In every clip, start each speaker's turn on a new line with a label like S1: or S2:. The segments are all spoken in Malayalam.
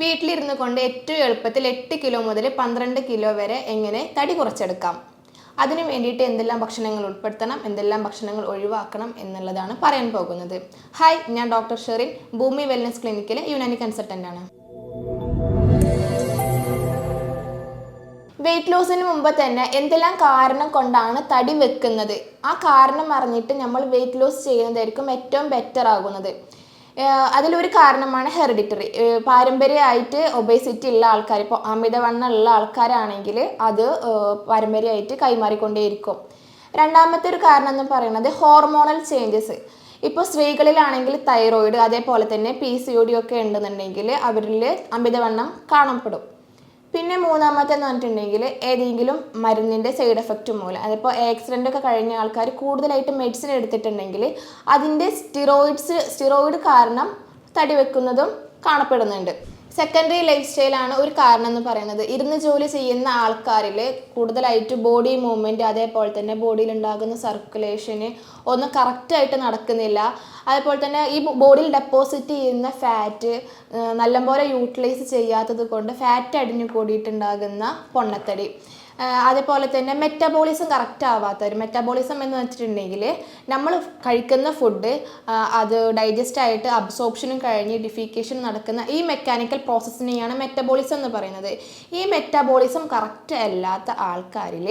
S1: വീട്ടിലിരുന്ന് കൊണ്ട് ഏറ്റവും എളുപ്പത്തിൽ എട്ട് കിലോ മുതൽ പന്ത്രണ്ട് കിലോ വരെ എങ്ങനെ തടി കുറച്ചെടുക്കാം? അതിനു വേണ്ടിയിട്ട് എന്തെല്ലാം ഭക്ഷണങ്ങൾ ഉൾപ്പെടുത്തണം എന്തെല്ലാം ഭക്ഷണങ്ങൾ ഒഴിവാക്കണം എന്നുള്ളതാണ് പറയാൻ പോകുന്നത്. ഹായ് ഞാൻ ഡോക്ടർ ഷെറിൻ ഭൂമി വെൽനസ് ക്ലിനിക്കിലെ യുനാനി കൺസൾട്ടന്റ് ആണ്. വെയിറ്റ് ലോസിന് മുമ്പ് തന്നെ എന്തെല്ലാം കാരണം കൊണ്ടാണ് തടി വെക്കുന്നത്? ആ കാരണം അറിഞ്ഞിട്ട് നമ്മൾ വെയിറ്റ് ലോസ് ചെയ്യുന്നതായിരിക്കും ഏറ്റവും ബെറ്റർ ആകുന്നത്. അതിലൊരു കാരണമാണ് ഹെറിഡിറ്ററി. പാരമ്പര്യമായിട്ട് ഒബേസിറ്റി ഉള്ള ആൾക്കാർ ഇപ്പോൾ അമിതവണ്ണമുള്ള ആൾക്കാരാണെങ്കിൽ അത് പാരമ്പര്യമായിട്ട് കൈമാറിക്കൊണ്ടേയിരിക്കും. രണ്ടാമത്തെ ഒരു കാരണം എന്ന് പറയുന്നത് ഹോർമോണൽ ചേഞ്ചസ്. ഇപ്പോൾ സ്ത്രീകളിലാണെങ്കിൽ തൈറോയിഡ് അതേപോലെ തന്നെ പി സി ഒ ഡി ഒക്കെ ഉണ്ടെന്നുണ്ടെങ്കിൽ അവരിൽ അമിതവണ്ണം കാണപ്പെടും. പിന്നെ മൂന്നാമത്തെ എന്ന് പറഞ്ഞിട്ടുണ്ടെങ്കിൽ ഏതെങ്കിലും മരുന്നിന്റെ സൈഡ് എഫക്റ്റ് മൂലം അതിപ്പോൾ ആക്സിഡന്റ് ഒക്കെ കഴിഞ്ഞ ആൾക്കാർ കൂടുതലായിട്ട് മെഡിസിൻ എടുത്തിട്ടുണ്ടെങ്കിൽ അതിന്റെ സ്റ്റിറോയിഡ്സ് സ്റ്റിറോയിഡ് കാരണം തടി വെക്കുന്നതും കാണപ്പെടുന്നുണ്ട്. സെക്കൻഡറി ലൈഫ് സ്റ്റൈലാണ് ഒരു കാരണം എന്ന് പറയുന്നത്. ഇരുന്ന് ജോലി ചെയ്യുന്ന ആൾക്കാരിൽ കൂടുതലായിട്ട് ബോഡി മൂവ്മെന്റ് അതേപോലെ തന്നെ ബോഡിയിൽ ഉണ്ടാകുന്ന സർക്കുലേഷന് ഒന്നും കറക്റ്റായിട്ട് നടക്കുന്നില്ല. അതേപോലെ തന്നെ ഈ ബോഡിയിൽ ഡെപ്പോസിറ്റ് ചെയ്യുന്ന ഫാറ്റ് നല്ലപോലെ യൂട്ടിലൈസ് ചെയ്യാത്തത് കൊണ്ട് ഫാറ്റ് അടിഞ്ഞു കൂടിയിട്ടുണ്ടാകുന്ന പൊണ്ണത്തടി. അതേപോലെ തന്നെ മെറ്റബോളിസം കറക്റ്റ് ആവാത്തവർ മെറ്റബോളിസം എന്ന് വെച്ചിട്ടുണ്ടെങ്കിൽ നമ്മൾ കഴിക്കുന്ന ഫുഡ് അത് ഡൈജസ്റ്റ് ആയിട്ട് അബ്സോർപ്ഷനും കഴിഞ്ഞ് ഡിഫിക്കേഷൻ നടക്കുന്ന ഈ മെക്കാനിക്കൽ പ്രോസസ്സിനെയാണ് മെറ്റബോളിസം എന്ന് പറയുന്നത്. ഈ മെറ്റബോളിസം കറക്റ്റ് അല്ലാത്ത ആൾക്കാരിൽ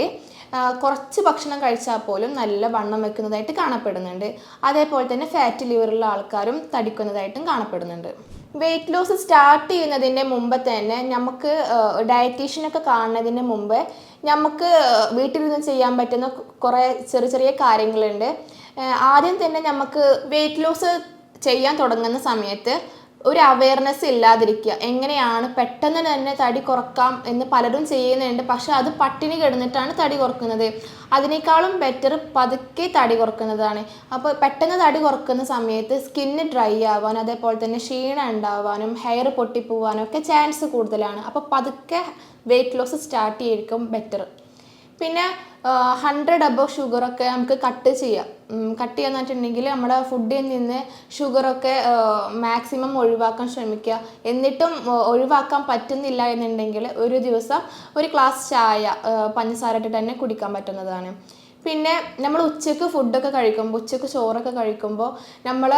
S1: കുറച്ച് ഭക്ഷണം കഴിച്ചാൽ പോലും നല്ല വണ്ണം വെക്കുന്നതായിട്ട് കാണപ്പെടുന്നുണ്ട്. അതേപോലെ തന്നെ ഫാറ്റ് ലിവറുള്ള ആൾക്കാരും തടിക്കുന്നതായിട്ടും കാണപ്പെടുന്നുണ്ട്. വെയിറ്റ് ലോസ് സ്റ്റാർട്ട് ചെയ്യുന്നതിന്റെ മുമ്പ് തന്നെ നമുക്ക് ഡയറ്റീഷ്യനൊക്കെ കാണുന്നതിന് മുമ്പ് നമുക്ക് വീട്ടിൽ നിന്ന് ചെയ്യാൻ പറ്റുന്ന കുറേ ചെറിയ ചെറിയ കാര്യങ്ങളുണ്ട്. ആദ്യം തന്നെ നമുക്ക് വെയിറ്റ് ലോസ് ചെയ്യാൻ തുടങ്ങുന്ന സമയത്ത് ഒരു അവയർനെസ് ഇല്ലാതിരിക്കുക. എങ്ങനെയാണ് പെട്ടെന്ന് തന്നെ തടി കുറക്കാം എന്ന് പലരും ചെയ്യുന്നുണ്ട്. പക്ഷെ അത് പട്ടിണി കിടന്നിട്ടാണ് തടി കുറക്കുന്നത്. അതിനേക്കാളും ബെറ്റർ പതുക്കെ തടി കുറക്കുന്നതാണ്. അപ്പോൾ പെട്ടെന്ന് തടി കുറക്കുന്ന സമയത്ത് സ്കിന്ന് ഡ്രൈ ആവാനും അതേപോലെ തന്നെ ക്ഷീണം ഉണ്ടാവാനും ഹെയർ പൊട്ടിപ്പോവാനും ഒക്കെ ചാൻസ് കൂടുതലാണ്. അപ്പോൾ പതുക്കെ വെയിറ്റ് ലോസ് സ്റ്റാർട്ട് ചെയ്തിരിക്കും ബെറ്റർ പിന്നെ ഹൺഡ്രഡ് അബവ് ഷുഗറൊക്കെ നമുക്ക് കട്ട് ചെയ്യാം. കട്ട് ചെയ്യാന്ന് വെച്ചിട്ടുണ്ടെങ്കിൽ നമ്മുടെ ഫുഡിൽ നിന്ന് ഷുഗറൊക്കെ മാക്സിമം ഒഴിവാക്കാൻ ശ്രമിക്കുക. എന്നിട്ടും ഒഴിവാക്കാൻ പറ്റുന്നില്ല എന്നുണ്ടെങ്കിൽ ഒരു ദിവസം ഒരു ഗ്ലാസ് ചായ പഞ്ചസാര ഇട്ടിട്ട് തന്നെ കുടിക്കാൻ പറ്റുന്നതാണ്. പിന്നെ നമ്മൾ ഉച്ചയ്ക്ക് ഫുഡൊക്കെ കഴിക്കുമ്പോൾ ഉച്ചയ്ക്ക് ചോറൊക്കെ കഴിക്കുമ്പോൾ നമ്മൾ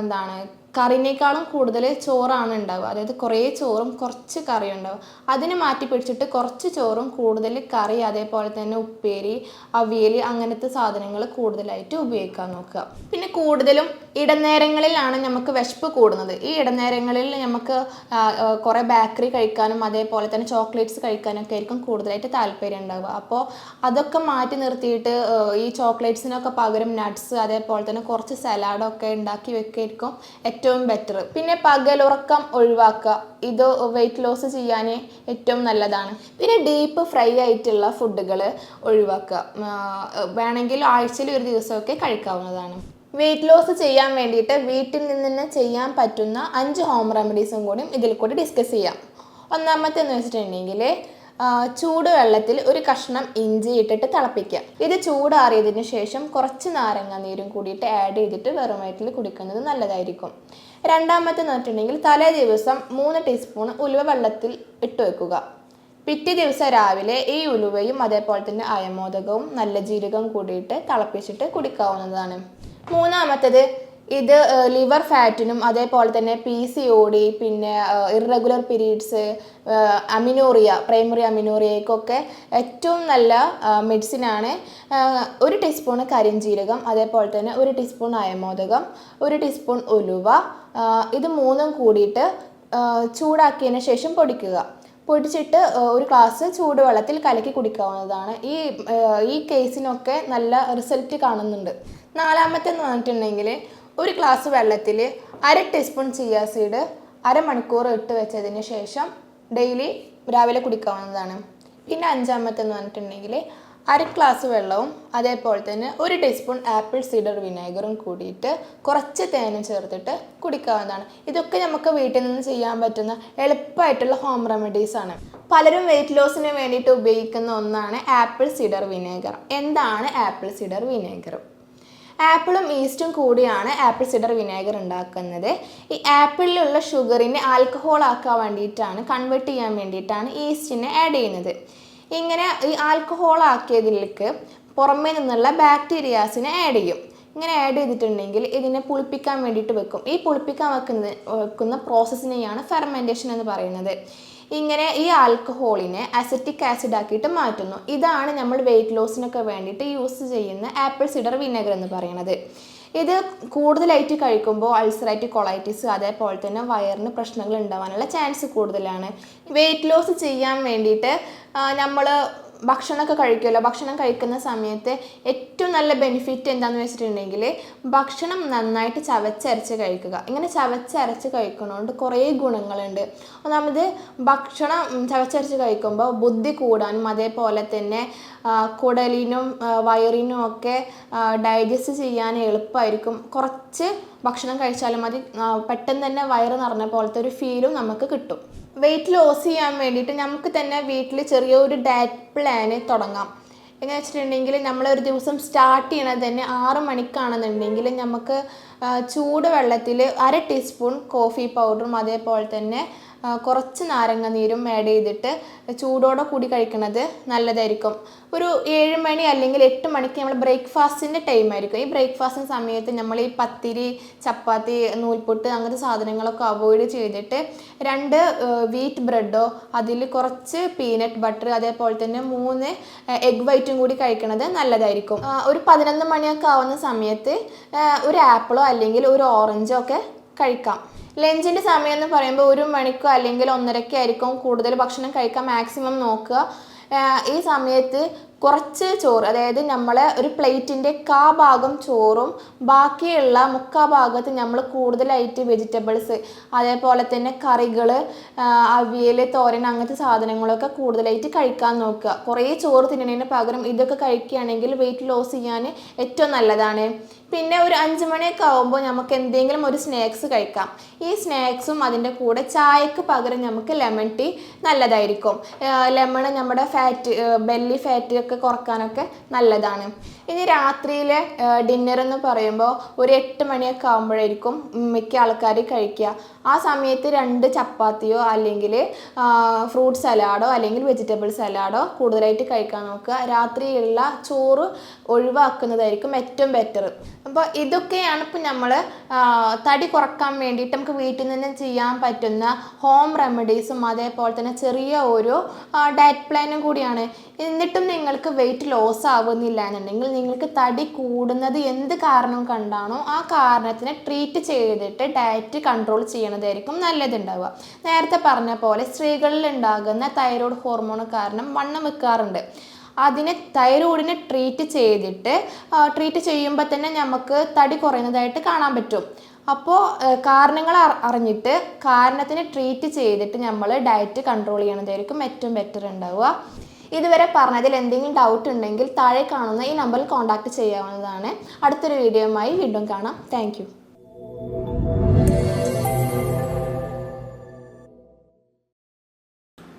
S1: എന്താണ് കറിനേക്കാളും കൂടുതൽ ചോറാണ് ഉണ്ടാവുക. അതായത് കുറേ ചോറും കുറച്ച് കറിയും ഉണ്ടാവും അതിനെ മാറ്റി പിടിച്ചിട്ട് കുറച്ച് ചോറും കൂടുതൽ കറി അതേപോലെ തന്നെ ഉപ്പേരി അവിയൽ അങ്ങനത്തെ സാധനങ്ങൾ കൂടുതലായിട്ട് ഉപയോഗിക്കാൻ നോക്കുക. പിന്നെ കൂടുതലും ഇടനേരങ്ങളിലാണ് നമുക്ക് വിശപ്പ് കൂടുന്നത്. ഈ ഇടനേരങ്ങളിൽ നമുക്ക് കുറേ ബേക്കറി കഴിക്കാനും അതേപോലെ തന്നെ ചോക്ലേറ്റ്സ് കഴിക്കാനൊക്കെ ആയിരിക്കും കൂടുതലായിട്ട് താല്പര്യം ഉണ്ടാവുക. അപ്പോൾ അതൊക്കെ മാറ്റി നിർത്തിയിട്ട് ഈ ചോക്ലേറ്റ്സിനൊക്കെ പകരം നട്ട്സ് അതേപോലെ തന്നെ കുറച്ച് സലാഡൊക്കെ ഉണ്ടാക്കി വെക്കായിരിക്കും ഏറ്റവും ബെറ്റർ പിന്നെ പകലുറക്കം ഒഴിവാക്കുക. ഇത് വെയിറ്റ് ലോസ് ചെയ്യാൻ ഏറ്റവും നല്ലതാണ്. പിന്നെ ഡീപ്പ് ഫ്രൈ ആയിട്ടുള്ള ഫുഡുകൾ ഒഴിവാക്കുക. വേണമെങ്കിൽ ആഴ്ചയിൽ ഒരു ദിവസമൊക്കെ കഴിക്കാവുന്നതാണ്. വെയിറ്റ് ലോസ് ചെയ്യാൻ വേണ്ടിയിട്ട് വീട്ടിൽ നിന്ന് തന്നെ ചെയ്യാൻ പറ്റുന്ന അഞ്ച് ഹോം റെമഡീസും കൂടി ഇതിൽ കൂടി ഡിസ്കസ് ചെയ്യാം. ഒന്നാമത്തെ എന്ന് വെച്ചിട്ടുണ്ടെങ്കിൽ ചൂടുവെള്ളത്തിൽ ഒരു കഷ്ണം ഇഞ്ചി ഇട്ടിട്ട് തിളപ്പിക്കുക. ഇത് ചൂടാറിയതിന് ശേഷം കുറച്ച് നാരങ്ങ നീരും കൂടിയിട്ട് ആഡ് ചെയ്തിട്ട് വെറും വയറ്റിൽ കുടിക്കുന്നത് നല്ലതായിരിക്കും. രണ്ടാമത്തെ നോട്ടുണ്ടെങ്കിൽ തലേ ദിവസം മൂന്ന് ടീസ്പൂൺ ഉലുവ വെള്ളത്തിൽ ഇട്ട് വെക്കുക. പിറ്റേ ദിവസം രാവിലെ ഈ ഉലുവയും അതേപോലെ തന്നെ അയമോദകവും നല്ല ജീരകവും കൂടിയിട്ട് തിളപ്പിച്ചിട്ട് കുടിക്കാവുന്നതാണ്. മൂന്നാമത്തേത് ഇത് ലിവർ ഫാറ്റിനും അതേപോലെ തന്നെ പി സി ഒ ഡി പിന്നെ ഇറഗുലർ പീരീഡ്സ് അമിനോറിയ പ്രൈമറി അമിനോറിയക്കൊക്കെ ഏറ്റവും നല്ല മെഡിസിനാണ് ഒരു ടീസ്പൂൺ കരിഞ്ചീരകം അതേപോലെ തന്നെ ഒരു ടീസ്പൂൺ അയമോദകം ഒരു ടീസ്പൂൺ ഉലുവ ഇത് മൂന്നും കൂടിയിട്ട് ചൂടാക്കിയതിന് ശേഷം പൊടിക്കുക. പൊടിച്ചിട്ട് ഒരു ഗ്ലാസ് ചൂടുവെള്ളത്തിൽ കലക്കി കുടിക്കാവുന്നതാണ്. ഈ ഈ കേസിനൊക്കെ നല്ല റിസൾട്ട് കാണുന്നുണ്ട്. നാലാമത്തെ എന്ന് പറഞ്ഞിട്ടുണ്ടെങ്കിൽ ഒരു ഗ്ലാസ് വെള്ളത്തിൽ അര ടീസ്പൂൺ ചിയ സീഡ് അരമണിക്കൂർ ഇട്ട് വെച്ചതിന് ശേഷം ഡെയിലി രാവിലെ കുടിക്കാവുന്നതാണ്. പിന്നെ അഞ്ചാമത്തെന്ന് പറഞ്ഞിട്ടുണ്ടെങ്കിൽ അര ഗ്ലാസ് വെള്ളവും അതേപോലെ തന്നെ ഒരു ടീസ്പൂൺ ആപ്പിൾ സീഡർ വിനേഗറും കൂടിയിട്ട് കുറച്ച് തേനും ചേർത്തിട്ട് കുടിക്കാവുന്നതാണ്. ഇതൊക്കെ നമുക്ക് വീട്ടിൽ നിന്ന് ചെയ്യാൻ പറ്റുന്ന എളുപ്പമായിട്ടുള്ള ഹോം റെമഡീസ് ആണ്. പലരും വെയിറ്റ് ലോസിന് വേണ്ടിയിട്ട് ഉപയോഗിക്കുന്ന ഒന്നാണ് ആപ്പിൾ സീഡർ വിനേഗർ. എന്താണ് ആപ്പിൾ സീഡർ വിനേഗർ? ആപ്പിളും ഈസ്റ്റും കൂടിയാണ് ആപ്പിൾ സിഡർ വിനേഗർ ഉണ്ടാക്കുന്നത്. ഈ ആപ്പിളിലുള്ള ഷുഗറിനെ ആൽക്കഹോൾ ആക്കാൻ വേണ്ടിയിട്ടാണ് കൺവേർട്ട് ചെയ്യാൻ വേണ്ടിയിട്ടാണ് ഈസ്റ്റിനെ ആഡ് ചെയ്യുന്നത്. ഇങ്ങനെ ഈ ആൽക്കഹോൾ ആക്കിയതിലേക്ക് പുറമേ നിന്നുള്ള ബാക്ടീരിയാസിനെ ആഡ് ചെയ്യും. ഇങ്ങനെ ആഡ് ചെയ്തിട്ടുണ്ടെങ്കിൽ ഇതിനെ പുളിപ്പിക്കാൻ വേണ്ടിയിട്ട് വെക്കും. ഈ പുളിപ്പിക്കാൻ വെക്കുന്നത് വെക്കുന്ന പ്രോസസ്സിനെയാണ് ഫെർമെന്റേഷൻ എന്ന് പറയുന്നത്. ഇങ്ങനെ ഈ ആൽക്കഹോളിനെ അസറ്റിക് ആസിഡ് ആക്കിയിട്ട് മാറ്റുന്നു. ഇതാണ് നമ്മൾ വെയിറ്റ് ലോസിനൊക്കെ വേണ്ടിയിട്ട് യൂസ് ചെയ്യുന്ന ആപ്പിൾ സിഡർ വിനെഗർ എന്ന് പറയുന്നത്. ഇത് കൂടുതലായിട്ട് കഴിക്കുമ്പോൾ അൾസറൈറ്റ് കൊളൈറ്റിസ് അതേപോലെ തന്നെ വയറിന് പ്രശ്നങ്ങൾ ഉണ്ടാവാനുള്ള ചാൻസ് കൂടുതലാണ്. വെയിറ്റ് ലോസ് ചെയ്യാൻ വേണ്ടിയിട്ട് നമ്മൾ ഭക്ഷണമൊക്കെ കഴിക്കുമല്ലോ? ഭക്ഷണം കഴിക്കുന്ന സമയത്ത് ഏറ്റവും നല്ല ബെനിഫിറ്റ് എന്താണെന്ന് വെച്ചിട്ടുണ്ടെങ്കിൽ ഭക്ഷണം നന്നായിട്ട് ചവച്ചരച്ച് കഴിക്കുക. ഇങ്ങനെ ചവച്ചരച്ച് കഴിക്കണോണ്ട് കുറേ ഗുണങ്ങളുണ്ട്. ഒന്നാമത് ഭക്ഷണം ചവച്ചരച്ച് കഴിക്കുമ്പോൾ ബുദ്ധി കൂടാനും അതേപോലെ തന്നെ കുടലിനും വയറിനും ഒക്കെ ഡൈജസ്റ്റ് ചെയ്യാൻ എളുപ്പമായിരിക്കും കുറച്ച് ഭക്ഷണം കഴിച്ചാലും മതി. പെട്ടെന്ന് തന്നെ വയറ് നിറഞ്ഞ പോലത്തെ ഒരു ഫീലും നമുക്ക് കിട്ടും. വെയിറ്റ് ലോസ് ചെയ്യാൻ വേണ്ടിയിട്ട് നമുക്ക് തന്നെ വീട്ടിൽ ചെറിയൊരു ഡയറ്റ് പ്ലാൻ തുടങ്ങാം. എന്ന് വെച്ചിട്ടുണ്ടെങ്കിൽ നമ്മൾ ഒരു ദിവസം സ്റ്റാർട്ട് ചെയ്യണത് തന്നെ ആറ് മണിക്കാണെന്നുണ്ടെങ്കിൽ നമുക്ക് ചൂട് വെള്ളത്തിൽ അര ടീസ്പൂൺ കോഫി പൗഡറും അതേപോലെ തന്നെ കുറച്ച് നാരങ്ങ നീരും ആഡ് ചെയ്തിട്ട് ചൂടോടെ കൂടി കഴിക്കുന്നത് നല്ലതായിരിക്കും. ഒരു ഏഴ് മണി അല്ലെങ്കിൽ എട്ട് മണിക്ക് നമ്മൾ ബ്രേക്ക്ഫാസ്റ്റിന്റെ ടൈം ആയിരിക്കും. ഈ ബ്രേക്ക്ഫാസ്റ്റിന് സമയത്ത് നമ്മൾ ഈ പത്തിരി ചപ്പാത്തി നൂൽപുട്ട് അങ്ങനത്തെ സാധനങ്ങളൊക്കെ അവോയ്ഡ് ചെയ്തിട്ട് രണ്ട് വീറ്റ് ബ്രെഡോ അതിൽ കുറച്ച് പീനട്ട് ബട്ടർ അതേപോലെ തന്നെ മൂന്ന് എഗ് വൈറ്റും കൂടി കഴിക്കുന്നത് നല്ലതായിരിക്കും. ഒരു പതിനൊന്ന് മണിയൊക്കെ ആവുന്ന സമയത്ത് ഒരു ആപ്പിളോ അല്ലെങ്കിൽ ഒരു ഓറഞ്ചോ ഒക്കെ കഴിക്കാം. ലഞ്ചിന്റെ സമയം എന്ന് പറയുമ്പോൾ ഒരു മണിക്കോ അല്ലെങ്കിൽ ഒന്നരക്കോ ആയിരിക്കും കൂടുതൽ ഭക്ഷണം കഴിക്കാൻ മാക്സിമം നോക്കുക. ഈ സമയത്ത് കുറച്ച് ചോറ് അതായത് നമ്മൾ ഒരു പ്ലേറ്റിന്റെ കാ ഭാഗം ചോറും ബാക്കിയുള്ള മുക്കാ ഭാഗത്ത് നമ്മൾ കൂടുതലായിട്ട് വെജിറ്റബിൾസ് അതേപോലെ തന്നെ കറികൾ അവിയൽ തോരൻ അങ്ങനത്തെ സാധനങ്ങളൊക്കെ കൂടുതലായിട്ട് കഴിക്കാൻ നോക്കുക. കുറേ ചോറ് തിന്നണതിന് പകരം ഇതൊക്കെ കഴിക്കുകയാണെങ്കിൽ വെയിറ്റ് ലോസ് ചെയ്യാൻ ഏറ്റവും നല്ലതാണ്. പിന്നെ ഒരു അഞ്ച് മണിയൊക്കെ ആകുമ്പോൾ നമുക്ക് എന്തെങ്കിലും ഒരു സ്നാക്സ് കഴിക്കാം. ഈ സ്നാക്സും അതിന്റെ കൂടെ ചായക്ക് പകരം നമുക്ക് ലെമൺ ടീ നല്ലതായിരിക്കും. ലെമൺ നമ്മുടെ ഫാറ്റ് ബെല്ലി ഫാറ്റ് ഒക്കെ കുറക്കാനൊക്കെ നല്ലതാണ്. ഇനി രാത്രിയിലെ ഡിന്നർ എന്ന് പറയുമ്പോൾ ഒരു എട്ട് മണിയൊക്കെ ആകുമ്പോഴായിരിക്കും മിക്ക ആൾക്കാർ കഴിക്കുക. ആ സമയത്ത് രണ്ട് ചപ്പാത്തിയോ അല്ലെങ്കിൽ ഫ്രൂട്ട് സലാഡോ അല്ലെങ്കിൽ വെജിറ്റബിൾ സലാഡോ കൂടുതലായിട്ട് കഴിക്കാൻ നോക്കുക. രാത്രിയുള്ള ചോറ് ഒഴിവാക്കുന്നതായിരിക്കും ഏറ്റവും ബെറ്റർ അപ്പോൾ ഇതൊക്കെയാണ് ഇപ്പം നമ്മൾ തടി കുറയ്ക്കാൻ വേണ്ടിയിട്ട് നമുക്ക് വീട്ടിൽ നിന്ന് ചെയ്യാൻ പറ്റുന്ന ഹോം റെമഡീസും അതേപോലെ തന്നെ ചെറിയ ഒരു ഡയറ്റ് പ്ലാനും കൂടിയാണ്. എന്നിട്ടും നിങ്ങൾക്ക് വെയിറ്റ് ലോസ് ആവുന്നില്ല എന്നുണ്ടെങ്കിൽ നിങ്ങൾക്ക് തടി കൂടുന്നത് എന്ത് കാരണം കണ്ടാണോ ആ കാരണത്തിനെ ട്രീറ്റ് ചെയ്തിട്ട് ഡയറ്റ് കൺട്രോൾ ചെയ്യണതായിരിക്കും നല്ലതുണ്ടാവുക. നേരത്തെ പറഞ്ഞ പോലെ സ്ത്രീകളിൽ ഉണ്ടാകുന്ന തൈറോയ്ഡ് ഹോർമോൺ കാരണം വണ്ണം വെക്കാറുണ്ട്. അതിനെ തൈറോയിഡിനെ ട്രീറ്റ് ചെയ്തിട്ട് ട്രീറ്റ് ചെയ്യുമ്പോൾ തന്നെ നമുക്ക് തടി കുറയുന്നതായിട്ട് കാണാൻ പറ്റും. അപ്പോൾ കാരണങ്ങൾ അറിഞ്ഞിട്ട് കാരണത്തിന് ട്രീറ്റ് ചെയ്തിട്ട് നമ്മൾ ഡയറ്റ് കൺട്രോൾ ചെയ്യണതായിരിക്കും ഏറ്റവും ബെറ്റർ ഉണ്ടാവുക. ഇതുവരെ പറഞ്ഞതിൽ എന്തെങ്കിലും ഡൗട്ട് ഉണ്ടെങ്കിൽ താഴെ കാണുന്ന ഈ നമ്പറിൽ കോൺടാക്റ്റ് ചെയ്യാവുന്നതാണ്. അടുത്തൊരു വീഡിയോയുമായി വീണ്ടും കാണാം. താങ്ക്